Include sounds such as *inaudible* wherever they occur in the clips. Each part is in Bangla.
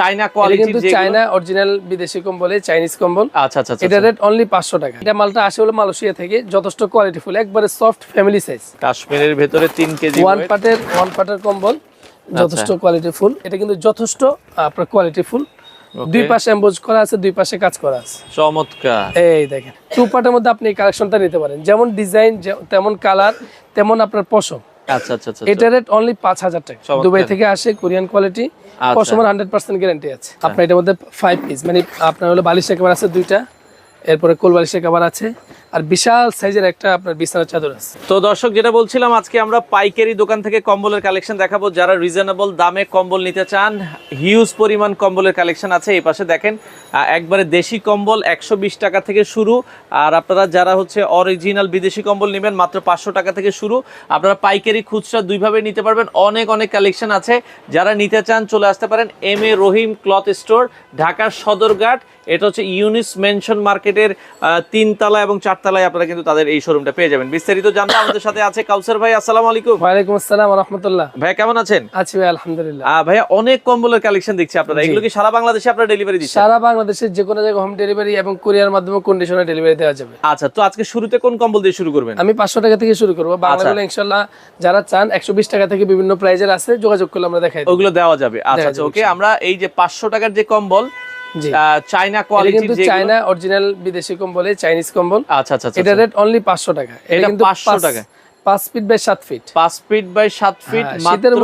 চাইনা কোয়ালিটি কিন্তু চায়না অরিজিনাল বিদেশি কম্বলে চাইনিজ কম্বল। আচ্ছা আচ্ছা আচ্ছা এটা রেট অনলি পাঁচশো টাকা। এটা মালটা আসে হলো মালয়েশিয়া থেকে যথেষ্ট একবারে সফট ফ্যামিলি সাইজ কাশ্মীরের ভেতরে কেজি ওয়ান। পার্টের ওয়ান পার্টের কম্বল যথেষ্ট কোয়ালিটি ফুল। এটা কিন্তু যথেষ্ট আপনার দুই পাশে এম্বোজ করা আছে দুই পাশে কাজ করা আছে। চমৎকার। এই দেখেন টু পার্টের মধ্যে আপনি কালেকশনটা নিতে পারেন। যেমন ডিজাইন তেমন কালার তেমন আপনার পশম। আচ্ছা আচ্ছা আচ্ছা এটা রেট অনলি পাঁচ হাজার টাকা। দুবাই থেকে আসে কোরিয়ান কোয়ালিটি আচ্ছা। গ্যারান্টি আছে। আপনার এটার মধ্যে পিস মানে আপনার হলো বালিশ একেবারে আছে দুইটা। এরপরে কোল বালিশের কাবার আছে। আর বিশাল সাইজের একটা আপনার বিছানার চাদর আছে। তো দর্শক, যেটা বলছিলাম, আজকে আমরা পাইকারি দোকান থেকে কম্বলের কালেকশন দেখাবো। যারা রিজনেবল দামে কম্বল নিতে চান, হিউজ পরিমাণ কম্বলের কালেকশন আছে এই পাশে দেখেন। একবারে দেশি কম্বল, একশো বিশ টাকা থেকে শুরু। আর আপনারা যারা হচ্ছে অরিজিনাল বিদেশি কম্বল নেবেন, মাত্র পাঁচশো টাকা থেকে শুরু। আপনারা পাইকারি খুচরা দুইভাবে নিতে পারবেন। অনেক অনেক কালেকশন আছে। যারা নিতে চান, চলে আসতে পারেন M A Rahim cloth store, ঢাকার সদরঘাট এটা হচ্ছে ইউনিস মেনশন মার্কেটের তিনতলা এবং চারতলায় আপনারা কিন্তু তাদের এই শোরুমটা পেয়ে যাবেন। বিস্তারিত জানতে আমাদের সাথে আছে কাউসার ভাই আসসালামু আলাইকুম। ওয়ালাইকুম আসসালাম রহমতুল্লাহ। ভাই কেমন আছেন? আছি ভাই আলহামদুলিল্লাহ। ভাইয়া অনেক কম্বলের কালেকশন দেখছি আপনারা এগুলো কি সারা বাংলাদেশে আপনারা ডেলিভারি দিচ্ছেন? সারা বাংলাদেশের যে কোনো জায়গায় হোম ডেলিভারি এবং কুরিয়ার মাধ্যমে কন্ডিশনে ডেলিভারি দেওয়া যাবে। আচ্ছা তো আজকে শুরুতে কোন কম্বল দিয়ে শুরু করবেন? আমি পাঁচশো টাকা থেকে শুরু করব। আচ্ছা। বাংলাগুলো ইনশাল্লাহ যারা চান একশো বিশ টাকা থেকে বিভিন্ন প্রাইজের আছে যোগাযোগ করলে আমরা দেখাই দেব। ওগুলো দেওয়া যাবে। আচ্ছা আচ্ছা ওকে আমরা এই যে পাঁচশো টাকার যে কম্বল চাইনা কোয়ালিটি কিন্তু চায়না অরিজিনাল বিদেশি কম্বলে চাইনিজ কম্বল। আচ্ছা আচ্ছা এটা আচ্ছা। রেট অনলি পাঁচশো টাকা। এটা কিন্তু 500 টাকা? পাঁচ ফিট বাই সাত ফিট। পাঁচ ফিট বাই সাত ফিট হ্যাঁ, শীতের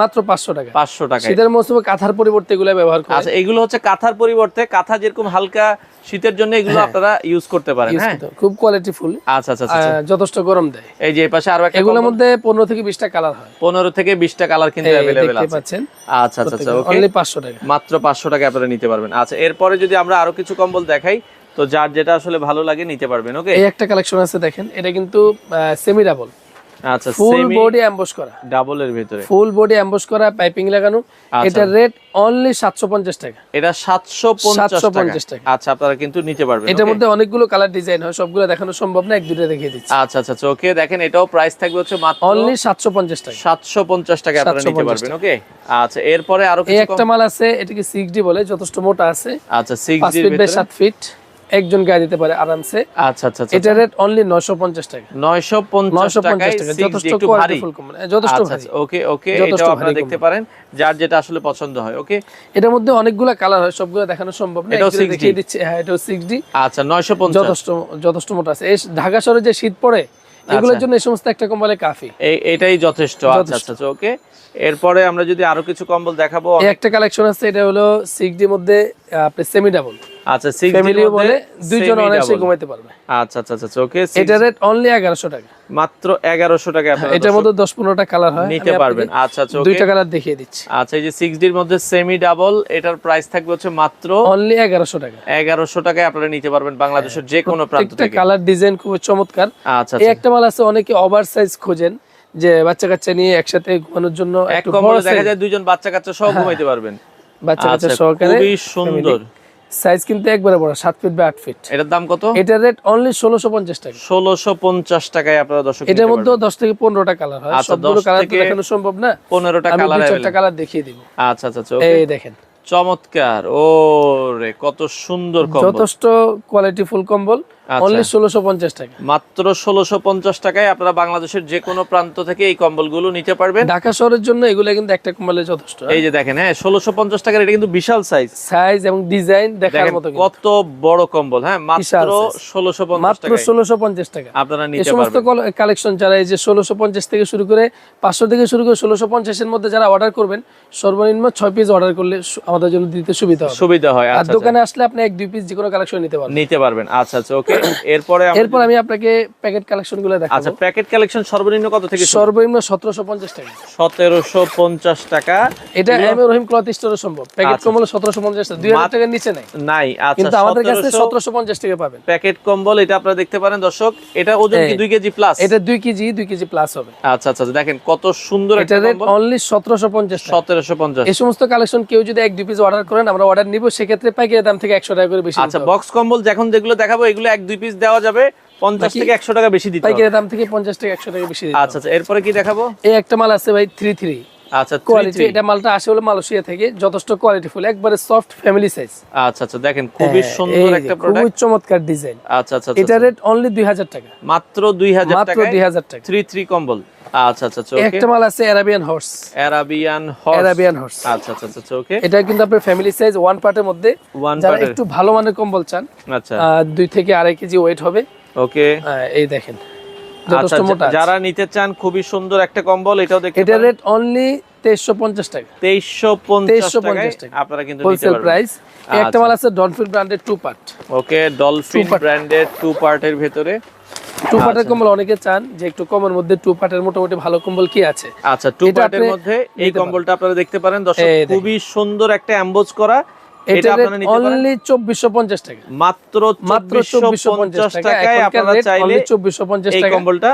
মাত্র পাঁচশো টাকা। পাঁচশো টাকা শীতের মৌসুমে কাঁথার পরিবর্তে এগুলো ব্যবহার করে আচ্ছা এগুলো হচ্ছে কাঁথার পরিবর্তে। কাঁথা যেরকম হালকা শীতের জন্য এগুলো আপনারা ইউজ করতে পারেন হ্যাঁ। হ্যাঁ। খুব ফুল আচ্ছা আচ্ছা আচ্ছা যথেষ্ট গরম দেয়। এই যে পাশে আরও একটা এগুলোর মধ্যে পনেরো থেকে বিশটা কালার হয়। পনেরো থেকে বিশটা কালার কিন্তু আছে। পাচ্ছেন। আচ্ছা আচ্ছা আচ্ছা ওকে অনলি পাঁচশো টাকা। মাত্র পাঁচশো টাকা আপনারা নিতে পারবেন। আচ্ছা এরপরে যদি আমরা আরও কিছু কম্বল দেখাই তো যার যেটা আসলে ভালো লাগে নিতে পারবেন ওকে এই একটা কালেকশন আছে দেখেন এটা কিন্তু সেমি ডাবল আচ্ছা ফুল বডি অ্যাম্বস করা। ডাবলের ভিতরে। ফুল বডি অ্যাম্বস করা পাইপিং লাগানো। আচ্ছা। এটার রেট অনলি সাতশো পঞ্চাশ টাকা। এটা 750 টাকা। আচ্ছা আপনারা কিন্তু নিতে পারবেন এটার মধ্যে অনেকগুলো কালার ডিজাইন হয় সবগুলো দেখানো সম্ভব না এক দুটো দেখিয়ে দিচ্ছি। আচ্ছা আচ্ছা আচ্ছা ওকে দেখেন এটাও প্রাইস থাকবে হচ্ছে মাত্র অনলি সাতশো পঞ্চাশ টাকা। সাতশো পঞ্চাশ টাকা আপনারা নিতে পারবেন ওকে আচ্ছা এরপরে আরও কিছু একটা মাল আছে এটাকে সিক্স ডি বলে যথেষ্ট মোটা আছে। আচ্ছা সিক্স পাঁচ জির ফিট বাই ভিতরে। সাত ফিট একজন গায়ে দিতে পারে আরামসে। আচ্ছা আচ্ছা আচ্ছা। এটার রেট অনলি নয়শো পঞ্চাশ টাকা। নয়শো পঞ্চাশ নয়শো টাকায় পঞ্চাশ টাকা যথেষ্ট ভারী। যথেষ্ট আচ্ছা ভারী। আচ্ছা, ওকে ওকে যথেষ্ট আপনারা দেখতে পারেন যার যেটা আসলে পছন্দ হয় ওকে? এটার মধ্যে অনেকগুলো কালার হয় সবগুলো দেখানো সম্ভব না একজনে 6D? দিচ্ছে। হ্যাঁ সিক্স ডি আচ্ছা নয়শো পঞ্চাশ। যথেষ্ট যথেষ্ট মোটা আছে। এই ঢাকা শহরে যে শীত পড়ে এগুলোর জন্য এই সমস্ত একটা কম্বলে কাফি। এটাই যথেষ্ট। আচ্ছা আচ্ছা ওকে। এরপরে আমরা যদি আরও কিছু কম্বল দেখাবো একটা কালেকশন আছে এটা হলো সিক্স ডি মধ্যে আপনি সেমি ডাবল আচ্ছা সিক্স ফ্যামিলিও বলে দুইজন অনায়াসে ঘুমাইতে পারবে। আচ্ছা আচ্ছা আচ্ছা ওকে এটা রেট অনলি এগারোশো টাকা। মাত্র এগারোশো টাকা আপনারা এটার মধ্যে দশ পনেরোটা কালার হয়। নিতে পারবেন। আচ্ছা আচ্ছা ওকে দুইটা কালার দেখিয়ে দিচ্ছি। আচ্ছা এই যে সিক্স ডির মধ্যে সেমি ডাবল এটার প্রাইস থাকবে হচ্ছে মাত্র অনলি এগারোশো টাকা। এগারোশো টাকায় আপনারা নিতে পারবেন বাংলাদেশের যে কোনো প্রান্ত একটা কালার ডিজাইন খুব চমৎকার। আচ্ছা এই আচ্ছা। একটা মাল আছে অনেকে ওভার সাইজ খোঁজেন যে বাচ্চা কাচ্চা নিয়ে একসাথে ঘুমানোর জন্য এক কম্বলে বড় দেখা যায় দুইজন বাচ্চা কাচ্চা সহ ঘুমাইতে পারবেন। বাচ্চা কাচ্চা আচ্ছা সহকারে খুবই সুন্দর। সাইজ কিন্তু একবারে বড় সাত ফিট বাই আট ফিট এটার দাম কত? এটার রেট অনলি ষোলোশো পঞ্চাশ টাকা। ষোলোশো পঞ্চাশ টাকায় আপনারা দর্শক এটার মধ্যে দশ থেকে পনেরোটা কালার হয়। আচ্ছা, সবগুলো কালার তো দেখানো সম্ভব না। পনেরোটা আমি কালার দুই চারটা কালার দেখিয়ে দিব। আচ্ছা আচ্ছা ওকে এই দেখেন। চমৎকার। ও রে কত সুন্দর কম্বল। যথেষ্ট কোয়ালিটি ফুল কম্বল। আচ্ছা। অনলি টাকা। মাত্র টাকায় আপনারা বাংলাদেশের যে কোনো প্রান্ত থেকে এই কম্বলগুলো নিতে পারবেন। ঢাকা শহরের জন্য এগুলো কিন্তু একটা কম্বলে যথেষ্ট এই যে দেখেন হ্যাঁ ষোলোশো পঞ্চাশ টাকার এটা কিন্তু বিশাল সাইজ সাইজ এবং ডিজাইন দেখার মতো কত বড় কম্বল হ্যাঁ মাত্র বিশাল size। ষোলোশো পঞ্চাশ মাত্র টাকায় ষোলোশো পঞ্চাশ টাকা। আপনারা এই নিতে সমস্ত কালেকশন যারা এই যে ষোলোশো পঞ্চাশ থেকে শুরু করে পাঁচশো থেকে শুরু করে ষোলোশো পঞ্চাশের মধ্যে যারা অর্ডার করবেন সর্বনিম্ন ছয় পিস অর্ডার করলে আমাদের জন্য দিতে সুবিধা হবে। সুবিধা হয় আর আচ্ছা। আচ্ছা। দোকানে আসলে আপনি এক দুই পিস যে কোনো কালেকশন নিতে পারবেন। নিতে পারবেন আচ্ছা আচ্ছা ওকে এরপরে আমরা এরপর আমি আপনাকে প্যাকেট কালেকশনগুলো আচ্ছা প্যাকেট কালেকশন সর্বনিম্ন কত থেকে সর্বনিম্ন সতেরোশো পঞ্চাশ টাকা। সতেরোশো পঞ্চাশ টাকা। এটা এম রহিম ক্লথ স্টোরে সম্ভব। প্যাকেট আচ্ছা। কমলে সতেরোশো পঞ্চাশ টাকা। দুই হাজার টাকার নিচে নাই। নাই আচ্ছা কিন্তু আমাদের কাছে 1700 সতেরোশো পঞ্চাশ টাকা পাবেন। প্যাকেট কম্বল এটা আপনারা দেখতে পারেন দর্শক। এটা ওজন কি এই। দুই কেজি প্লাস এটা দুই কেজি দুই কেজি প্লাস হবে। আচ্ছা আচ্ছা আচ্ছা, দেখেন কত সুন্দর এটা একটা কম্বল। অনলি সতেরোশো পঞ্চাশ টাকা। সতেরোশো পঞ্চাশ। এই সমস্ত কালেকশন কেউ যদি এক দুই পিস অর্ডার করেন আমরা অর্ডার নিব সেক্ষেত্রে প্যাকেটের দাম থেকে একশো টাকা করে বেশি আচ্ছা বক্স কম্বল যখন যেগুলো দেখাবো এগুলো এক দুই পিস দেওয়া যাবে পঞ্চাশ বাকি- থেকে একশো টাকা বেশি দিতে পাইকারি দাম থেকে পঞ্চাশ থেকে একশো টাকা বেশি দিতে আচ্ছা আচ্ছা এরপরে কি দেখাবো? এই একটা মাল আছে ভাই থ্রি থ্রি আচ্ছা কোয়ালিটি এটা মালটা আসে হলো মালয়েশিয়া থেকে যথেষ্ট কোয়ালিটি ফুল একবারে সফট ফ্যামিলি সাইজ আচ্ছা আচ্ছা দেখেন খুবই সুন্দর একটা খুবই চমৎকার ডিজাইন আচ্ছা আচ্ছা আচ্ছা, এটা রেট অনলি দুই হাজার টাকা। মাত্র দুই হাজার মাত্র টাকায় দুই হাজার টাকা। থ্রি থ্রি কম্বল আচ্ছা আচ্ছা আচ্ছা ওকে একটা মাল আছে Arabian horse Arabian horse Arabian horse আচ্ছা আচ্ছা ওকে এটা কিন্তু আপনার ফ্যামিলি সাইজ ওয়ান পার্টের মধ্যে। যারা একটু ভালো মানের কম্বল চান আচ্ছা। দুই থেকে আড়াই কেজি ওয়েট হবে। ওকে এই দেখেন যথেষ্ট মোটা আছে। যারা নিতে চান খুবই সুন্দর একটা কম্বল এটাও দেখতে এটা রেট অনলি তেইশশো পঞ্চাশ টাকা। তেইশশো পঞ্চাশ 2350 টাকা। আপনারা কিন্তু নিতে হোলসেল প্রাইস একটা। মাল আছে ডনফিল ব্র্যান্ডের টু পার্ট ওকে ডলফিন ব্র্যান্ডের টু পার্টের ভেতরে। টু পার্টের আচ্ছা। কম্বল অনেকে চান যে একটু কমের মধ্যে টু পার্টের মোটামুটি ভালো কম্বল কি আছে? আচ্ছা টু পার্টের মধ্যে এই কম্বলটা আপনারা দেখতে পারেন। দর্শক খুবই সুন্দর একটা অ্যাম্বোজ করা। এটা আপনারা নিতে পারেন। অনলি চব্বিশশো পঞ্চাশ টাকা। মাত্র মাত্র চব্বিশশো চব্বিশশো পঞ্চাশ পঞ্চাশ টাকা। টাকায় আপনারা চাইলে অনলি চব্বিশশো পঞ্চাশ এই টাকা। কম্বলটা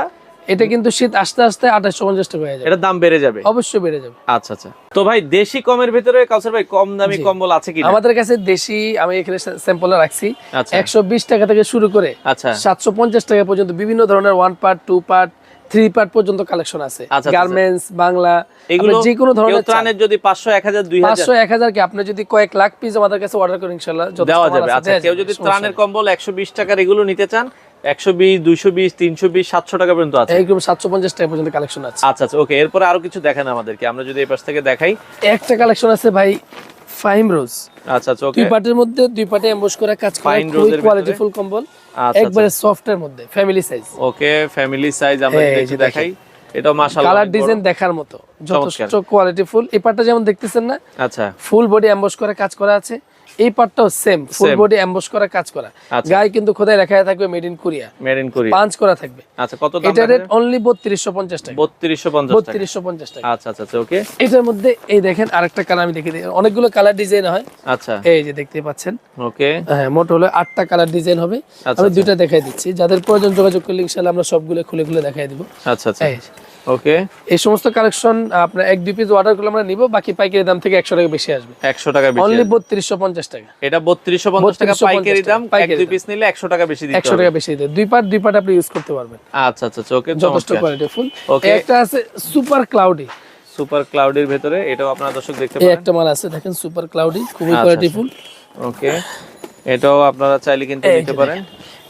এটা কিন্তু শীত আস্তে আস্তে আঠাশশো পঞ্চাশ টাকা হয়ে যাবে। এটার দাম বেড়ে যাবে? অবশ্যই বেড়ে যাবে। আচ্ছা আচ্ছা। তো ভাই দেশি কমের ভিতরে কাউসার ভাই কম দামি কম্বল আছে কি আমাদের কাছে দেশি আমি এখানে স্যাম্পল রাখছি। আচ্ছা। একশো বিশ টাকা থেকে শুরু করে আচ্ছা। সাতশো পঞ্চাশ টাকা পর্যন্ত বিভিন্ন ধরনের one part two part three part পর্যন্ত কালেকশন আছে। আচ্ছা, আচ্ছা। গার্মেন্টস বাংলা এগুলো যে কোনো ধরনের ত্রাণের যদি পাঁচশো এক হাজার দুই হাজার পাঁচশো এক হাজার কি? আপনি যদি কয়েক লাখ পিস আমাদের কাছে অর্ডার করেন ইনশাল্লাহ দেওয়া যাবে। আচ্ছা কেউ যদি ত্রাণের কম্বল একশো বিশ টাকার এগুলো নিতে চান একশো বিশ দুইশো বিশ তিনশো বিশ সাতশো টাকা পর্যন্ত আছে। একদম সাতশো পঞ্চাশ টাকা পর্যন্ত কালেকশন আছে। আচ্ছা আচ্ছা ওকে এরপরে আরও কিছু দেখেন আমাদেরকে আমরা যদি এই পাশ থেকে দেখাই। একটা কালেকশন আছে ভাই রোজ আচ্ছা আচ্ছা দুই পার্টের মধ্যে দুই পার্টে এমবোস করা কাজ করা খুবই কোয়ালিটি ফুল কম্বল মধ্যে family size okay family size আমরা এই যদি যে একটু দেখেন। দেখাই। মাশাআল্লাহ কালার ডিজাইন দেখার মতো যথেষ্ট কোয়ালিটি ফুল এই পার্টটা যেমন দেখতেছেন না আচ্ছা। ফুল বডি এমবোস করা কাজ করা আছে। এই পার্টটাও সেম ফুল বডি এমবোস করা কাজ করা। আচ্ছা। গায়ে কিন্তু খোদাই লেখা থাকবে made in Korea made in Korea পাঁচ করা থাকবে। আচ্ছা কত দাম এটা রেট অনলি বত্রিশশো পঞ্চাশ টাকা। বত্রিশশো পঞ্চাশ টাকা। বত্রিশশো পঞ্চাশ টাকা। আচ্ছা আচ্ছা আচ্ছা ওকে। এটার মধ্যে এই দেখেন আরেকটা কালার আমি দেখে দিই। অনেকগুলো কালার ডিজাইন হয়। আচ্ছা। এই যে দেখতে পাচ্ছেন। ওকে। হ্যাঁ মোট হলো আটটা কালার ডিজাইন হবে। আচ্ছা, আমি দুইটা দেখাই দিচ্ছি। যাদের প্রয়োজন যোগাযোগ করলে ইনশাল্লাহ আমরা সবগুলো খুলে খুলে দেখাই দিব। আচ্ছা আচ্ছা। ওকে এই সমস্ত কালেকশন আপনার এক দুই পিস অর্ডার করলে আমরা নিব বাকি পাইকারি দাম থেকে একশো টাকা বেশি আসবে। একশো টাকা বেশি অনলি। বত্রিশশো পঞ্চাশ টাকা। এটা বত্রিশশো পঞ্চাশ টাকা পাইকারি দাম এক দুই পিস নিলে একশো টাকা বেশি দিতে একশো টাকা বেশি দেয় দুই পার্ট দুই পার্ট আপনি ইউজ করতে পারবেন। আচ্ছা আচ্ছা আচ্ছা ওকে যথেষ্ট কোয়ালিটি ফুল Okay. একটা আছে সুপার ক্লাউডি সুপার ক্লাউডের ভেতরে এটাও আপনারা দর্শক দেখতে পারেন। একটা মাল আছে দেখেন সুপার ক্লাউডি খুবই কোয়ালিটি ফুল ওকে এটাও আপনারা চাইলে কিন্তু নিতে পারেন।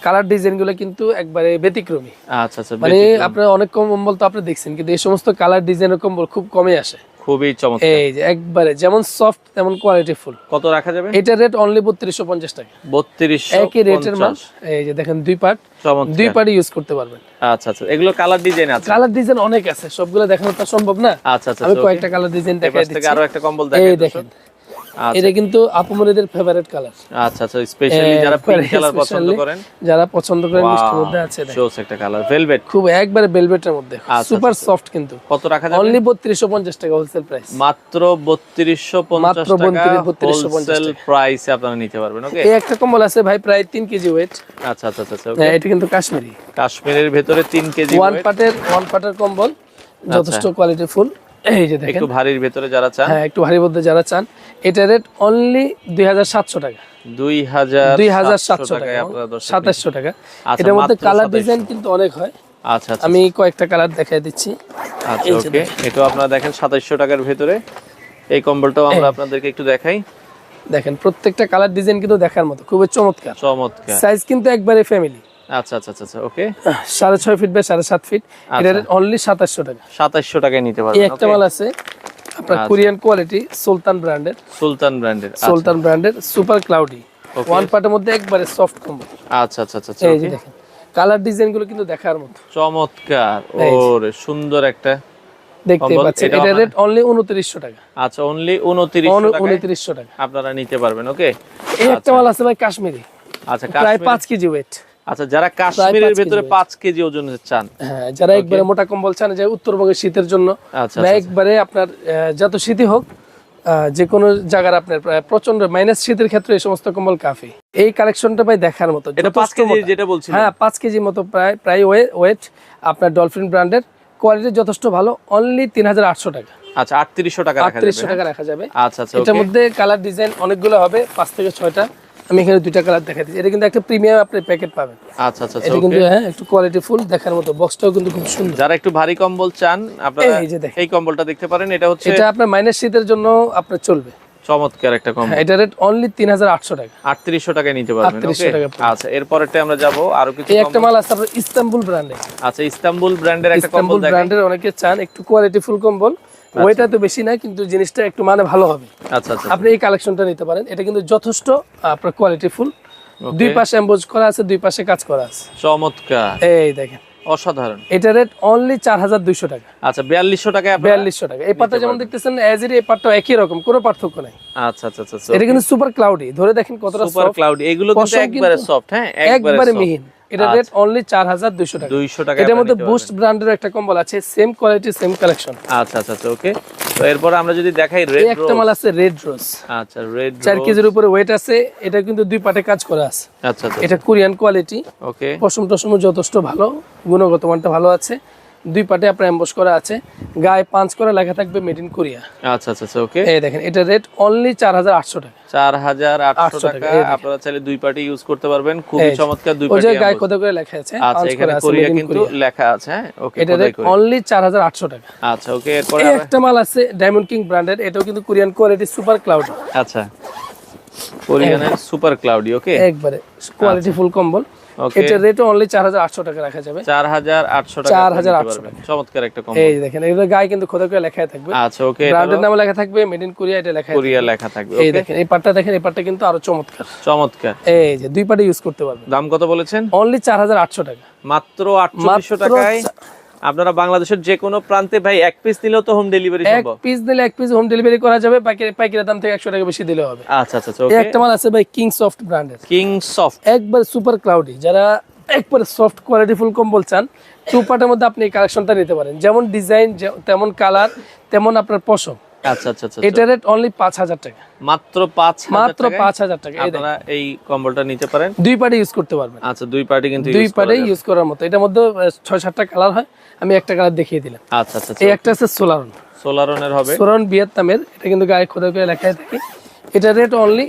কালার ডিজাইনগুলো কিন্তু একবারে ব্যতিক্রমী। আচ্ছা আচ্ছা মানে। আপনার অনেক কম কম্বল তো আপনি দেখছেন কিন্তু এই সমস্ত কালার ডিজাইনের কম্বল খুব কমে আসে। খুবই চমৎকার। এই যে একবারে যেমন সফট তেমন কোয়ালিটি ফুল কত রাখা যাবে? এটার রেট অনলি বত্রিশশো পঞ্চাশ টাকা। বত্রিশশো একই রেটের মাল। এই যে দেখেন দুই পার্ট দুই পার্টি ইউজ করতে পারবেন। আচ্ছা আচ্ছা এগুলো কালার ডিজাইন আছে? কালার ডিজাইন অনেক আছে সবগুলো দেখানো তো সম্ভব না। আচ্ছা আচ্ছা আমি কয়েকটা কালার ডিজাইন দেখাই দিচ্ছি। আরও একটা কম্বল এই দেখেন। আচ্ছা এটা কিন্তু আপুমনিদের ফেভারিট কালার আচ্ছা আচ্ছা স্পেশালি যারা পিঙ্ক কালার পছন্দ করেন। যারা পছন্দ করেন মিষ্টির মধ্যে আছে একটা কালার ভেলভেট খুব একবারে বেলভেটের মধ্যে। আচ্ছা, সুপার সফট কিন্তু। কত রাখা যাবে? অনলি বত্রিশশো পঞ্চাশ টাকা হোলসেল প্রাইস মাত্র বত্রিশশো পঞ্চাশ মাত্র টাকা হোলসেল প্রাইসে আপনারা নিতে পারবেন ওকে এই একটা কম্বল আছে ভাই প্রায় তিন কেজি ওয়েট আচ্ছা আচ্ছা আচ্ছা okay। এটা কিন্তু কাশ্মীরি। কাশ্মীরের ভেতরে তিন কেজি ওয়ান পার্টের ওয়ান পার্টের কম্বল যথেষ্ট কোয়ালিটি ফুল এই যে দেখেন। একটু ভারীর ভেতরে যারা চান। হ্যাঁ একটু মধ্যে যারা চান এটা রেট অনলি দুই হাজার সাতশো টাকা। দুই হাজার দুই হাজার সাতশো টাকায় টাকা আপনারা দর্শক সাতাশশো টাকা। আচ্ছা, এটার মধ্যে কালার ডিজাইন কিন্তু অনেক হয়। আচ্ছা আচ্ছা আমি কয়েকটা কালার দেখাই দিচ্ছি। আচ্ছা ওকে। এটাও আপনারা দেখেন সাতাইশশো টাকার ভেতরে। এই কম্বলটাও আমরা আপনাদেরকে একটু দেখাই। দেখেন প্রত্যেকটা কালার ডিজাইন কিন্তু দেখার মতো খুবই চমৎকার। চমৎকার। সাইজ কিন্তু একবারে ফ্যামিলি আচ্ছা আচ্ছা আচ্ছা আচ্ছা ওকে সাড়ে ছয় ফিট বাই সাড়ে সাত ফিট এটা অনলি সাতাশশো টাকা। সাতাইশশো টাকায় নিতে পারবেন একটা মাল আছে আপনার আচ্ছা। কোরিয়ান কোয়ালিটি সুলতান ব্র্যান্ডের সুলতান ব্র্যান্ডের সুলতান ব্র্যান্ডের সুপার ক্লাউডি ওয়ান পার্টের মধ্যে একবারে সফট কম্বো আচ্ছা আচ্ছা আচ্ছা এই যে দেখেন কালার ডিজাইনগুলো কিন্তু দেখার মতো। চমৎকার। ওরে সুন্দর একটা দেখতে পাচ্ছেন এটা রেট অনলি উনত্রিশশো টাকা। আচ্ছা অনলি টাকা। আপনারা নিতে পারবেন ওকে এই একটা মাল আছে ভাই কাশ্মীরি। আচ্ছা প্রায় পাঁচ কেজি ওয়েট আচ্ছা যারা কাশ্মীরের ভেতরে weight। পাঁচ কেজি ওজনের চান। হ্যাঁ যারা একবারে মোটা কম্বল চান যে উত্তরবঙ্গের শীতের জন্য আচ্ছা বা একবারে আপনার যত শীতই হোক যে কোনো জায়গার আপনার প্রচণ্ড মাইনাস শীতের ক্ষেত্রে এই সমস্ত কম্বল কাফি। এই কালেকশনটা ভাই দেখার মতো এটা পাঁচ কেজি যেটা বলছিলেন। হ্যাঁ পাঁচ কেজি মতো প্রায় প্রায় ওয়েট আপনার ডলফিন ব্র্যান্ডের কোয়ালিটি যথেষ্ট ভালো অনলি তিন হাজার আটশো টাকা। আচ্ছা আটত্রিশশো টাকা রাখা যাবে আটত্রিশশো হ্যাঁ? টাকা রাখা যাবে। আচ্ছা আচ্ছা এটার মধ্যে কালার ডিজাইন অনেকগুলো হবে পাঁচ থেকে ছয়টা। আমি এখানে দুইটা কালার দেখা দিচ্ছি। এটা কিন্তু একটা প্রিমিয়াম আপনি প্যাকেট পাবেন। আচ্ছা আচ্ছা আচ্ছা, এটা কিন্তু হ্যাঁ একটু কোয়ালিটি ফুল দেখার মতো। বক্সটাও কিন্তু খুব সুন্দর। যারা একটু ভারী কম্বল চান আপনারা এই যে দেখেন। এই কম্বলটা দেখতে পারেন। এটা হচ্ছে এটা আপনার মাইনাস শীতের জন্য আপনার চলবে। চমৎকার একটা কম্বল। হ্যাঁ এটা রেট অনলি তিন হাজার আটশো টাকা। আটত্রিশশো টাকায় নিতে পারবেন 3800 পড়বে। আচ্ছা এরপরেরটা আমরা যাব। আরও কিছু এই একটা মাল আছে আপনার ইস্তাম্বুল ব্র্যান্ডে আচ্ছা ইস্তাম্বুল ব্র্যান্ডের একটা কম্বল দেখেন। ইস্তাম্বুল ব্র্যান্ডের অনেকে চান একটু কোয়ালিটি ফুল কম্বল। ওইটা তো বেশি না কিন্তু জিনিসটা একটু মানে ভালো হবে। আচ্ছা আচ্ছা। আপনি এই কালেকশনটা নিতে পারেন। এটা কিন্তু যথেষ্ট আপনার কোয়ালিটি ফুল দুই পাশে এমবোজ করা আছে দুই পাশে কাজ করা আছে। চমৎকার। এই দেখেন। অসাধারণ। এটা রেট অনলি চার হাজার দুইশো টাকা। আচ্ছা বিয়াল্লিশশো টাকা বিয়াল্লিশশো টাকা। এই পাটটা যেমন দেখতেছেন এজ এর এই পাটটা একই রকম কোনো পার্থক্য নাই। আচ্ছা আচ্ছা আচ্ছা এটা কিন্তু সুপার ক্লাউডি ধরে দেখেন কতটা সুপার ক্লাউডি এগুলো কিন্তু একবারে সফট হ্যাঁ একবারে মিহিন। এটা রেট অনলি চার হাজার দুইশো টাকা। দুইশো টাকা এটার মধ্যে বুস্ট ব্র্যান্ডের একটা কম্বল আছে সেম কোয়ালিটি সেম কালেকশন আচ্ছা আচ্ছা আচ্ছা ওকে তো এরপর আমরা যদি দেখাই রেড রেড একটা মাল আছে রেড রোজ আচ্ছা রেড চার কেজির উপরে ওয়েট আছে এটা কিন্তু দুই পাটে কাজ করা আছে। আচ্ছা আচ্ছা এটা কোরিয়ান কোয়ালিটি ওকে পশম টশম যথেষ্ট ভালো গুণগত মানটা ভালো আছে। দুই পাটে আপনার এম্বস করা আছে। গায়ে পাঁচ করে লেখা থাকবে মেড ইন কোরিয়া আচ্ছা আচ্ছা আচ্ছা ওকে এই দেখেন এটা রেট অনলি চার হাজার আটশো টাকা। চার হাজার আটশো টাকা। টাকা, আপনারা চাইলে দুই পার্টি ইউজ করতে পারবেন। খুবই চমৎকার দুই ওই যে গায়ে কোথা করে লেখা আছে আচ্ছা এখানে কোরিয়া কিন্তু লেখা আছে হ্যাঁ? ওকে এটা রেট অনলি চার হাজার আটশো টাকা। আচ্ছা ওকে এরপরে একটা মাল আছে ডায়মন্ড কিং ব্র্যান্ডের এটাও কিন্তু কোরিয়ান কোয়ালিটি সুপার ক্লাউড আচ্ছা। কোরিয়ানের সুপার ক্লাউডি ওকে একবারে কোয়ালিটি ফুল কম্বল ওকে রেট অনলি চার হাজার আটশো টাকা রাখা যাবে। চার হাজার আটশো টাকা 4800 টাকা। চমৎকার একটা কম্বো এই দেখেন এর গায়ে কিন্তু খোদা করে লেখা থাকবে। আচ্ছা ওকে ব্র্যান্ডের নাম লেখা থাকবে মেড ইন কোরিয়া এটা লেখা কোরিয়া লেখা থাকবে এই দেখেন এই পাটটা দেখেন এই পাটটা কিন্তু আরও চমৎকার। চমৎকার। এই যে দুই পাটে ইউজ করতে পারবেন। দাম কত বলেছেন? অনলি চার হাজার আটশো টাকা। মাত্র আটচল্লিশশো মাত্র টাকায় আপনারা বাংলাদেশের যে কোনো প্রান্তে ভাই এক পিস নিলেও তো হোম ডেলিভারি এক পিস দিলে এক পিস হোম ডেলিভারি করা যাবে পাইকারি পাইকারি দাম থেকে একশো টাকা বেশি দিলে হবে। আচ্ছা আচ্ছা আচ্ছা ওকে একটা মাল আছে ভাই কিং সফট ব্র্যান্ডের কিং সফট একবার সুপার ক্লাউডি যারা একবার সফট কোয়ালিটি ফুল কম্বল চান টু পার্টের মধ্যে আপনি এই কালেকশনটা নিতে পারেন। যেমন ডিজাইন তেমন কালার তেমন আপনার পশম। আচ্ছা আচ্ছা আচ্ছা এটা রেট অনলি পাঁচ হাজার টাকা। মাত্র পাঁচ হাজার মাত্র টাকায় পাঁচ হাজার টাকা আপনারা এই কম্বলটা নিতে পারেন। দুই পার্টে ইউজ করতে পারবেন। আচ্ছা দুই পার্টি কিন্তু দুই use করা পার্টে যাবে। ইউজ করার মতো। এটার মধ্যে আহ, ছয় সাতটা কালার হয়। আমি একটা কালার দেখিয়ে দিলাম। আচ্ছা আচ্ছা এই একটা আছে সোলারন সোলারনের হবে। সোলারন ভিয়েতনামের এটা কিন্তু গায়ে করে থাকে। এটা রেট অনলি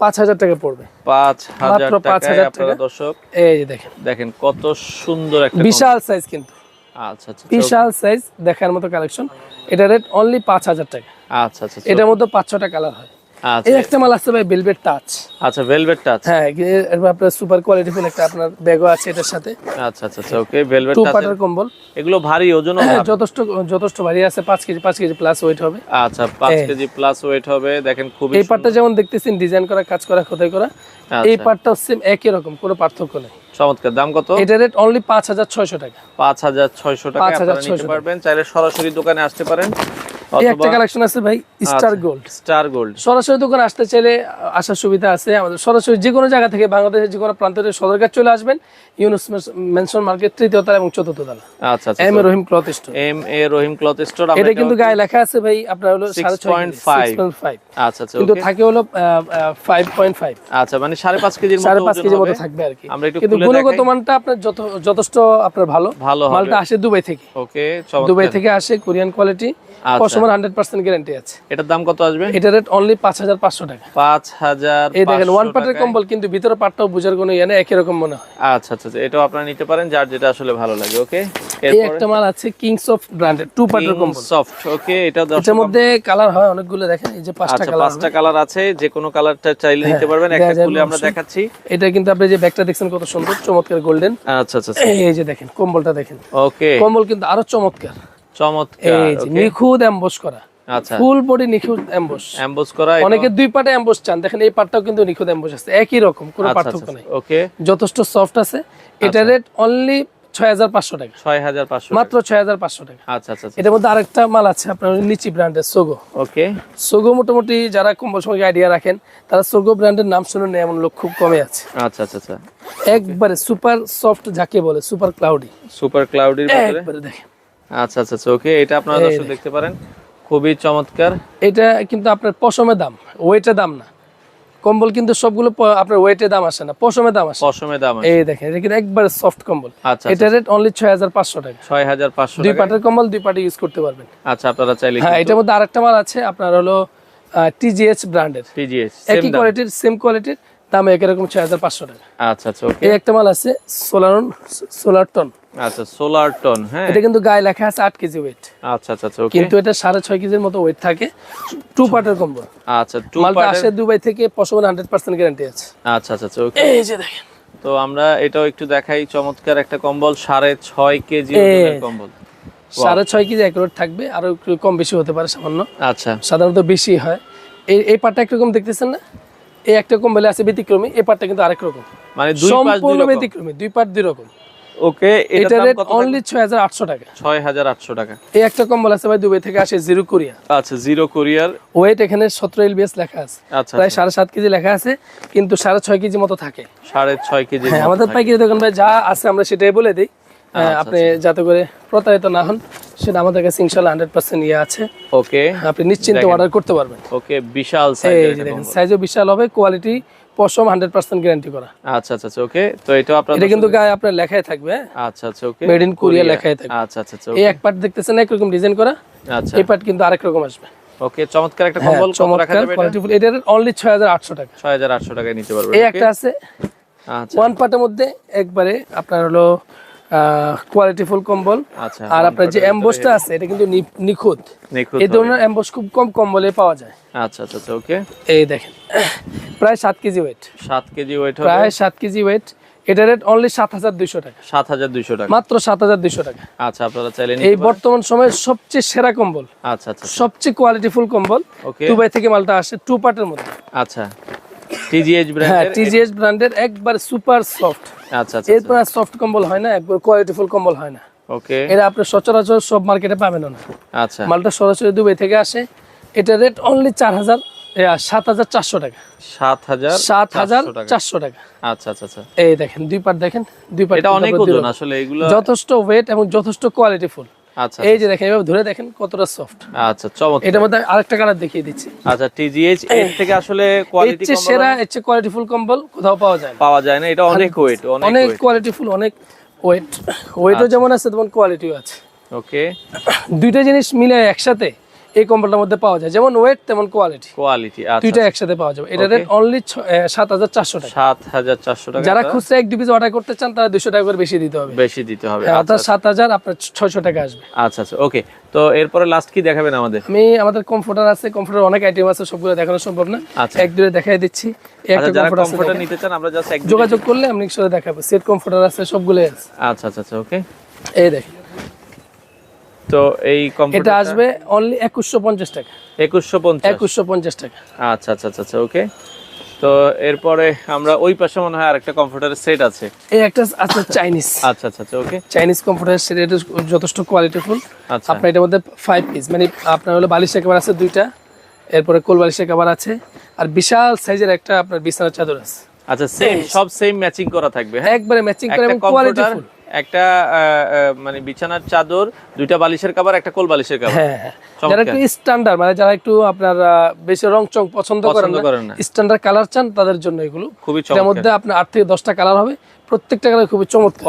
পাঁচ হাজার টাকা পড়বে। পাঁচ হাজার পাঁচ হাজার টাকা। দর্শক এই দেখেন। দেখেন কত সুন্দর একটা বিশাল সাইজ কিন্তু। আচ্ছা আচ্ছা। বিশাল সাইজ দেখার মতো কালেকশন এটা রেট অনলি পাঁচ হাজার টাকা। আচ্ছা আচ্ছা আচ্ছা, এটার মধ্যে পাঁচ ছটা কালার হয়। এই একটা মাল আছে ভাই টাচ আচ্ছা ভেলভেট টাচ হ্যাঁ এরপর আপনার সুপার কোয়ালিটি ফুল একটা আপনার ব্যাগও আছে এটার সাথে। আচ্ছা আচ্ছা আচ্ছা ওকে ভেলভেট টাচ কম্বল। এগুলো ভারী ওজন হ্যাঁ যথেষ্ট যথেষ্ট ভারী আছে কেজি কেজি প্লাস ওয়েট হবে। আচ্ছা পাঁচ কেজি প্লাস ওয়েট হবে দেখেন খুবই এই পার্টটা যেমন দেখতেছেন ডিজাইন করা কাজ করা খোদাই করা আচ্ছা। এই পার্টটা সেম একই রকম কোনো পার্থক্য নেই। চমৎকার দাম কত? এটা রেট অনলি টাকা। পাঁচ হাজার ছয়শো টাকা 5600 আপনারা নিতে পারবেন। চাইলে সরাসরি দোকানে আসতে পারেন। এই একটা কালেকশন আছে ভাই স্টার গোল্ড স্টার গোল্ড সরাসরি দোকানে আসতে চাইলে আসার সুবিধা আছে আমাদের। সরাসরি যে কোনো জায়গা থেকে বাংলাদেশের যে কোনো প্রান্ত থেকে সদরঘাট চলে আসবেন। ইউনুস মেনশন মার্কেট তৃতীয় তলা এবং চতুর্থ তলা। আচ্ছা M A Rahim cloth store M A Rahim cloth store এটা কিন্তু গায়ে লেখা আছে ভাই আপনার হলো 6.5 আচ্ছা আচ্ছা কিন্তু থাকে হলো ফাইভ পয়েন্ট ফাইভ আচ্ছা মানে সাড়ে পাঁচ কেজির মতো সাড়ে পাঁচ কেজি মতো থাকবে আর কি। আমরা একটু কিন্তু গুণগত মানটা আপনার যথেষ্ট আপনার ভালো। ভালো মালটা আসে দুবাই থেকে। ওকে দুবাই থেকে আসে কোরিয়ান কোয়ালিটি। আচ্ছা। পশমের হান্ড্রেড গ্যারান্টি আছে। এটার দাম কত আসবে? এটা রেট অনলি পাঁচ হাজার পাঁচশো টাকা। এই দেখেন ওয়ান পার্টের। কম্বল কিন্তু ভিতরে পার্টটাও বুঝার কোনো ইয়ে নেই একই রকম মনে হয়। আচ্ছা আচ্ছা এটাও আপনারা নিতে পারেন যার যেটা আসলে ভালো লাগে ওকে এই একটা মাল আছে কিংস অফ ব্র্যান্ডের টু পার্টের কম্বল সফট ওকে এটা এটার মধ্যে কালার হয় অনেকগুলো দেখেন এই যে পাঁচটা কালার পাঁচটা কালার আছে যে কোনো কালারটা চাইলে নিতে পারবেন একটা খুলে আমরা দেখাচ্ছি। এটা কিন্তু আপনি যে ব্যাগটা দেখছেন কত সুন্দর চমৎকার গোল্ডেন আচ্ছা আচ্ছা। এই যে দেখেন কম্বলটা দেখেন। ওকে কম্বল কিন্তু আরও চমৎকার। চমৎকার এই যে ওকে নিখুঁত এমবস করা। আচ্ছা। ফুল বডি নিখুঁত এমবস এমবোস করা অনেকে দুই পাটে এমবস চান দেখেন এই পাটটাও কিন্তু নিখুঁত এমবস আছে একই রকম কোনো পার্থক্য ওকে যথেষ্ট সফট আছে এটা রেট অনলি ছয় হাজার পাঁচশো টাকা। ছয় হাজার পাঁচশো মাত্র ছয় হাজার পাঁচশো টাকা। আচ্ছা আচ্ছা এটার মধ্যে আরেকটা মাল আছে আপনার নিচি ব্র্যান্ডের সোগো ওকে সোগো মোটামুটি যারা কম্বল সঙ্গে আইডিয়া রাখেন তারা সোগো ব্র্যান্ডের নাম শুনে এমন লোক খুব কমে আছে। আচ্ছা আচ্ছা আচ্ছা। একবারে সুপার সফট যাকে বলে সুপার ক্লাউডি সুপার ক্লাউডি একবারে দেখেন। আচ্ছা আচ্ছা আচ্ছা ওকে এটা আপনারা দর্শক দেখতে পারেন। খুবই চমৎকার। এটা কিন্তু আপনার পশমের দাম ওয়েটের দাম না। কম্বল কিন্তু সবগুলো আপনার ওয়েটের দাম আসে না দাম আসে। পশমে দাম এই দেখেন এটা কিন্তু একবারে সফট কম্বল। আচ্ছা এটা রেট অনলি ছয় হাজার পাঁচশো টাকা। ছয় হাজার পাঁচশো দুই পাটের কম্বল দুই পাটে ইউজ করতে পারবেন। আচ্ছা আপনারা চাইলে হ্যাঁ এটার মধ্যে আরেকটা মাল আছে আপনার হলো টিজিএচ ব্র্যান্ডের টিজিএস একই কোয়ালিটির সেম কোয়ালিটির দাম একই রকম ছয় হাজার পাঁচশো টাকা। আচ্ছা আচ্ছা এই একটা মাল আছে সোলারন সোলার টন। আচ্ছা সোলার টন হ্যাঁ। এটা কিন্তু গায়ে লেখা আছে আট কেজি ওয়েট আচ্ছা আচ্ছা আচ্ছা কিন্তু এটা সাড়ে ছয় কেজির মতো ওয়েট থাকে। টু পার্টের কম্বল আচ্ছা টু মালটা আসে দুবাই থেকে পশমের হান্ড্রেড পার্সেন্ট গ্যারান্টি আছে। আচ্ছা আচ্ছা আচ্ছা এই যে দেখেন। তো আমরা এটাও একটু দেখাই চমৎকার একটা কম্বল সাড়ে ছয় কেজি কম্বল। সাড়ে ছয় কেজি এক থাকবে আরও একটু কম বেশি হতে পারে সামান্য। আচ্ছা। সাধারণত বেশি হয়। এই এই পার্টটা একরকম দেখতেছেন না? এই একটা কম্বলে আছে ব্যতিক্রমী এই পার্টটা কিন্তু আরেক রকম। মানে দুই সম্পূর্ণ ব্যতিক্রমী দুই পার্ট দুই রকম। ওকে এটা রেট অনলি ছয় হাজার আটশো টাকা। ছয় হাজার আটশো টাকা। এই একটা কম্বল আছে ভাই দুবাই থেকে আসে জিরো কোরিয়া আচ্ছা জিরো কোরিয়ার ওয়েট এখানে সতেরো এলবিএস লেখা আছে। আচ্ছা প্রায় সাড়ে সাত কেজি লেখা আছে কিন্তু সাড়ে ছয় কেজি মতো থাকে। সাড়ে ছয় কেজি হ্যাঁ আমাদের পাইকারি দোকান ভাই যা আছে আমরা সেটাই বলে দিই। আচ্ছা, আপনি যাতে করে প্রতারিত না হন। সেটা আমাদের কাছে হান্ড্রেড পার্সেন্ট ইয়ে আছে। ওকে আপনি নিশ্চিন্তে অর্ডার করতে পারবেন। ওকে বিশাল দেখেন সাইজও বিশাল হবে কোয়ালিটি পশম হান্ড্রেড পার্সেন্ট গ্যারান্টি করা। আচ্ছা আচ্ছা আচ্ছা ওকে তো এটা আপনার এটা কিন্তু গায়ে আপনার লেখাই থাকবে হ্যাঁ? আচ্ছা আচ্ছা ওকে Made in Korea লেখাই থাকবে। আচ্ছা আচ্ছা আচ্ছা এই এক পার্ট দেখতেছেন একরকম ডিজাইন করা। আচ্ছা। এই পার্ট কিন্তু আরেক রকম আসবে। ওকে চমৎকার একটা হ্যাঁ কম্বল রাখা যাবে এটা? এটার অনলি ছয় হাজার আটশো টাকা। ছয় হাজার আটশো টাকায় নিতে পারবেন এই একটা আছে। আচ্ছা। ওয়ান পার্টের মধ্যে একবারে আপনার হলো কোয়ালিটি ফুল কম্বল। আচ্ছা আর আপনার যে এমবোসটা আছে এটা কিন্তু নিখুঁত। নিখুঁত এই ধরনের এমবোস খুব কম কম্বলে পাওয়া যায়। আচ্ছা আচ্ছা আচ্ছা ওকে এই দেখেন প্রায় সাত কেজি ওয়েট সাত কেজি ওয়েট প্রায় সাত কেজি ওয়েট এটা রেট অনলি সাত হাজার দুইশো টাকা। সাত হাজার দুইশো টাকা। মাত্র সাত হাজার দুইশো টাকা। আচ্ছা আপনারা চাইলে এই বর্তমান সময়ের সবচেয়ে সেরা কম্বল। আচ্ছা আচ্ছা সবচেয়ে কোয়ালিটি ফুল কম্বল। ওকে দুবাই থেকে মালটা আসে টু পার্টের মধ্যে। আচ্ছা। হ্যাঁ ব্র্যান্ডের টিজিএস ব্র্যান্ডের একবার সুপার সফট আচ্ছা আচ্ছা এরপর সফট কম্বল হয় না একবার কোয়ালিটিফুল কম্বল হয় না। ওকে এটা আপনি সচরাচর সব মার্কেটে পাবেন না। আচ্ছা। মালটা সরাসরি দুবাই থেকে আসে। এটা রেট অনলি চার হাজার সাত হাজার চারশো টাকা। সাত হাজার সাত হাজার চারশো টাকা। আচ্ছা আচ্ছা আচ্ছা। এই দেখেন দুই পার্ট দেখেন দুই পার্ট এটা অনেক ওজন আসলে এগুলো যথেষ্ট ওয়েট এবং যথেষ্ট কোয়ালিটি ফুল এই যে দেখেন এভাবে ধরে দেখেন কতটা সফট আচ্ছা চমৎকার। এটার মধ্যে আরেকটা কালার দেখিয়ে দিচ্ছি। আচ্ছা টিজিএইচ এর থেকে আসলে কোয়ালিটি সেরা এর চেয়ে কোয়ালিটি ফুল কম্বল কোথাও পাওয়া যায় না। পাওয়া যায় না এটা অনেক ওয়েট অনেক অনেক কোয়ালিটি ফুল অনেক ওয়েট ওয়েটও যেমন আছে তেমন কোয়ালিটিও আছে। ওকে দুইটা জিনিস মিলে একসাথে এই কম্বলটার মধ্যে পাওয়া যায়। যেমন ওয়েট তেমন কোয়ালিটি কোয়ালিটি আচ্ছা দুইটা একসাথে পাওয়া যাবে। এটা রেট অনলি সাত হাজার চারশো টাকা। সাত হাজার চারশো টাকা যারা খুচরা এক ডিভিজ অর্ডার করতে চান তারা দুশো টাকা করে বেশি দিতে হবে। বেশি দিতে হবে হ্যাঁ, অর্থাৎ সাত হাজার আপনার ছয়শো টাকা আসবে। আচ্ছা আচ্ছা ওকে তো এরপরে লাস্ট কি দেখাবেন আমাদের? আমি আমাদের কমফোর্টার আছে কমফোর্টার অনেক আইটেম আছে সবগুলো দেখানো সম্ভব না। আচ্ছা। এক দুটো দেখাই দিচ্ছি। আচ্ছা কমফোর্টার। নিতে চান আমরা জাস্ট যোগাযোগ করলে আমি দেখাবো। সেট কমফোর্টার আছে সবগুলো আছে। আচ্ছা আচ্ছা আচ্ছা ওকে এই দেখেন। তো এই এটা আসবে অনলি একুশশো পঞ্চাশ টাকা। একুশশো পঞ্চাশ। একুশশো পঞ্চাশ টাকা। আচ্ছা আচ্ছা আচ্ছা আচ্ছা ওকে তো এরপরে আমরা ওই পাশে মনে হয় আরেকটা কমফোর্টারের সেট আছে। এই একটা আছে চাইনিজ *laughs* আচ্ছা আচ্ছা আচ্ছা ওকে চাইনিজ কমফোর্টার সেটা এটা যথেষ্ট কোয়ালিটিফুল আচ্ছা। আপনার এটার মধ্যে ফাইভ পিস মানে আপনার হলো বালিশের কাবার আছে দুইটা এরপরে কোল বালিশের কাবার আছে আর বিশাল সাইজের একটা আপনার বিছানার চাদর আছে। আচ্ছা সেম সব সেম ম্যাচিং করা থাকবে হ্যাঁ? একবারে ম্যাচিং করে এবং কোয়ালিটিফুল একটা মানে বিছানার চাদর দুইটা বালিশের কভার একটা কোল বালিশের কভার হ্যাঁ হ্যাঁ। যারা একটু স্ট্যান্ডার্ড মানে যারা একটু আপনার বেশি রং চং পছন্দ করেন না। স্ট্যান্ডার্ড কালার চান তাদের জন্য এগুলো। খুবই এর মধ্যে আপনার আট থেকে দশটা কালার হবে। প্রত্যেকটা কালার খুবই চমৎকার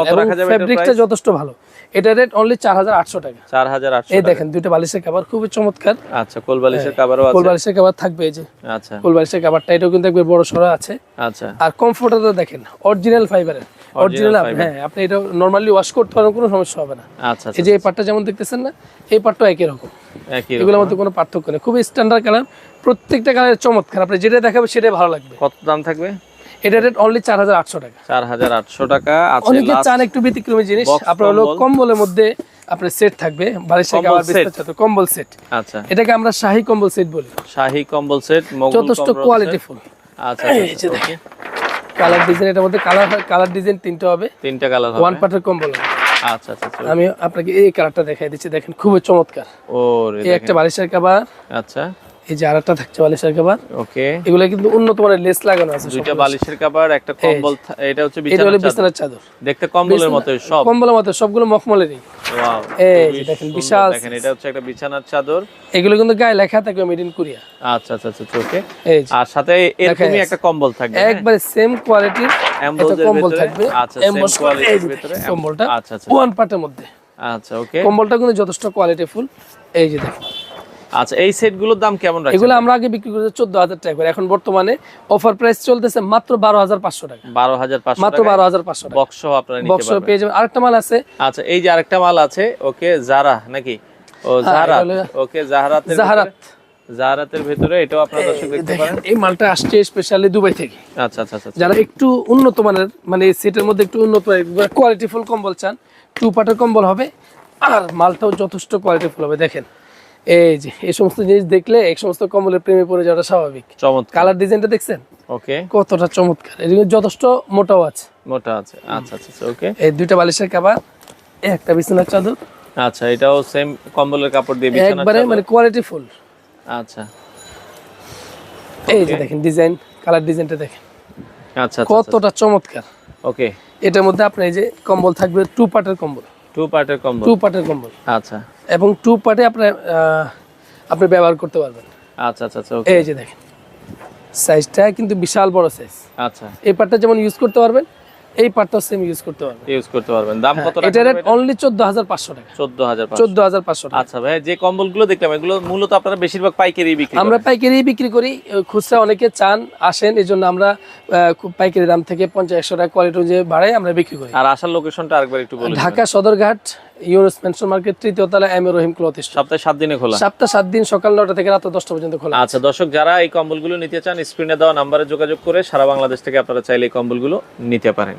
ফেব্রিকটা যথেষ্ট ভালো। এটা রেট অনলি চার হাজার আটশো টাকা। চার হাজার আটশো এই দেখেন দুইটা বালিশের কাবার খুবই চমৎকার। আচ্ছা কোল বালিশের কভারও কোল বালিশের কাবার থাকবে এই যে। আচ্ছা। কোল বালিশের কাবারটা এটাও কিন্তু একবার বড় সরা আছে। আচ্ছা। আর কমফোর্টারটা দেখেন অরিজিনাল ফাইবারের অরিজিনাল হ্যাঁ আপনি এটা নর্মালি ওয়াশ করতে পারেন কোনো সমস্যা হবে না। আচ্ছা এই যে এই পাটটা যেমন দেখতেছেন না এই পাটটা একই রকম। এগুলোর মধ্যে কোনো পার্থক্য নেই। খুবই স্ট্যান্ডার্ড কালার প্রত্যেকটা কালার চমৎকার। আপনি যেটা দেখাবে সেটাই ভালো লাগবে। কত দাম থাকবে? এটা রেট অনলি চার হাজার আটশো টাকা। চার হাজার আটশো টাকা অনেকে চান একটু ব্যতিক্রমী জিনিস। আপনার হলো কম্বলের মধ্যে আপনার সেট থাকবে বালিশের কম্বল কাবার set। বিস্তার চাদর, কম্বল সেট আচ্ছা। এটাকে আমরা শাহী কম্বল সেট বলি। শাহী কম্বল সেট যথেষ্ট। কোয়ালিটিফুল আচ্ছা এই যে দেখেন। কালার ডিজাইন এটার মধ্যে কালার কালার ডিজাইন তিনটা হবে। তিনটা কালার হবে। ওয়ান পার্টের কম্বল আচ্ছা আচ্ছা আমি আপনাকে এই কালারটা দেখাই দিচ্ছি দেখেন খুবই চমৎকার। ও এই একটা বালিশের কাবার আচ্ছা। এই যে আরেকটা থাকছে বালিশের কাবার ওকে। এগুলো কিন্তু উন্নত মানের লেস লাগানো আছে দুইটা বালিশের কভার একটা কম্বল এটা হচ্ছে বিছানার চাদর। দেখতে কম্বলের মতো সব। কম্বলের মতো সবগুলো মখমলেরই। ওয়াও এই যে দেখেন, বিশাল দেখেন এটা হচ্ছে একটা বিছানার চাদর। এগুলো কিন্তু গায়ে লেখা থাকবে মেড ইন কোরিয়া আচ্ছা আচ্ছা আচ্ছা ওকে। এই আর সাথে এরকমই একটা কম্বল থাকবে হ্যাঁ? একবারে সেম কোয়ালিটির কম্বল থাকবে। আচ্ছা, এর যে ভেতরে। কম্বলটা আচ্ছা আচ্ছা ওয়ান পার্টের মধ্যে। আচ্ছা ওকে। কম্বলটা কিন্তু যথেষ্ট কোয়ালিটি ফুল। এই যে দেখেন আচ্ছা এই সেটগুলোর দাম কেমন রাখছেন? এগুলো আমরা আগে বিক্রি করতে চোদ্দ হাজার টাকা করে। এখন বর্তমানে অফার প্রাইস চলতেছে মাত্র বারো হাজার পাঁচশো টাকা। বারো হাজার পাঁচশো মাত্র বারো হাজার পাঁচশো টাকা। বক্স আপনারা নিতে বক্স পারবেন। পেয়ে যাবেন। আরেকটা মাল আছে। আচ্ছা এই যে আরেকটা মাল আছে ওকে জারা নাকি? ও হ্যাঁ, এটা হলো- ওকে জাহারাতের জাহারাত। ভিতরে- জাহারাতের ভিতরে এটাও আপনারা দর্শক দেখতে পারেন। এই মালটা আসছে স্পেশালি দুবাই থেকে। আচ্ছা আচ্ছা আচ্ছা যারা একটু উন্নত মানের মানে এই সেটের মধ্যে একটু উন্নত কোয়ালিটি ফুল কম্বল চান টু পার্টের কম্বল হবে আর মালটাও যথেষ্ট কোয়ালিটি ফুল হবে। দেখেন এই যে এই সমস্ত জিনিস দেখলে এই সমস্ত কম্বলের প্রেমে পড়ে যাওয়াটা স্বাভাবিক। চমৎকার। কালার ডিজাইনটা দেখছেন? ওকে। কতটা চমৎকার। এদিকে যথেষ্ট মোটাও আছে। মোটা আছে। আচ্ছা আচ্ছা আচ্ছা ওকে। এই দুইটা বালিশের কাবার একটা বিছানার চাদর। আচ্ছা এটাও সেম কম্বলের কাপড় দিয়ে বিছানা একবারে মানে কোয়ালিটি ফুল আচ্ছা। এই যে দেখেন ডিজাইন কালার ডিজাইনটা দেখেন। আচ্ছা আচ্ছা কতটা চমৎকার। ওকে। এটার মধ্যে আপনার এই যে কম্বল থাকবে টু পার্টের কম্বল। টু পার্টের কম্বল। টু পার্টের কম্বল। আচ্ছা। এবং টু পার্টে আপনার আপনি ব্যবহার করতে পারবেন। আচ্ছা আচ্ছা আচ্ছা এই যে দেখেন সাইজটা কিন্তু বিশাল বড় সাইজ আচ্ছা। এই পার্টটা যেমন ইউজ করতে পারবেন এই পার্টটাও সেম ইউজ করতে পারবেন। ইউজ করতে পারবেন। দাম কত এটা রেট অনলি চোদ্দ হাজার পাঁচশো টাকা। চোদ্দ হাজার চোদ্দ হাজার পাঁচশো টাকা। আচ্ছা ভাই যে কম্বলগুলো দেখলাম এগুলো মূলত আপনারা বেশিরভাগ পাইকারি বিক্রি আমরা পাইকারি বিক্রি করি খুচরা অনেকে চান আসেন এজন্য আমরা খুব পাইকারি দাম থেকে পঞ্চাশ একশো টাকা কোয়ালিটি অনুযায়ী বাড়াই আমরা বিক্রি করি। আর আসার লোকেশনটা আরেকবার একটু বলুন ঢাকা সদরঘাট ইউনুস পেনশন মার্কেট তৃতীয় তলা এম রহিম ক্লথ সপ্তাহে সাত দিনে খোলা? সপ্তাহে সাত দিন সকাল নটা থেকে রাত দশটা পর্যন্ত খোলা। আচ্ছা দর্শক যারা এই কম্বলগুলো নিতে চান স্ক্রিনে দেওয়া নাম্বারে যোগাযোগ করে সারা বাংলাদেশ থেকে আপনারা চাইলে এই কম্বলগুলো নিতে পারেন।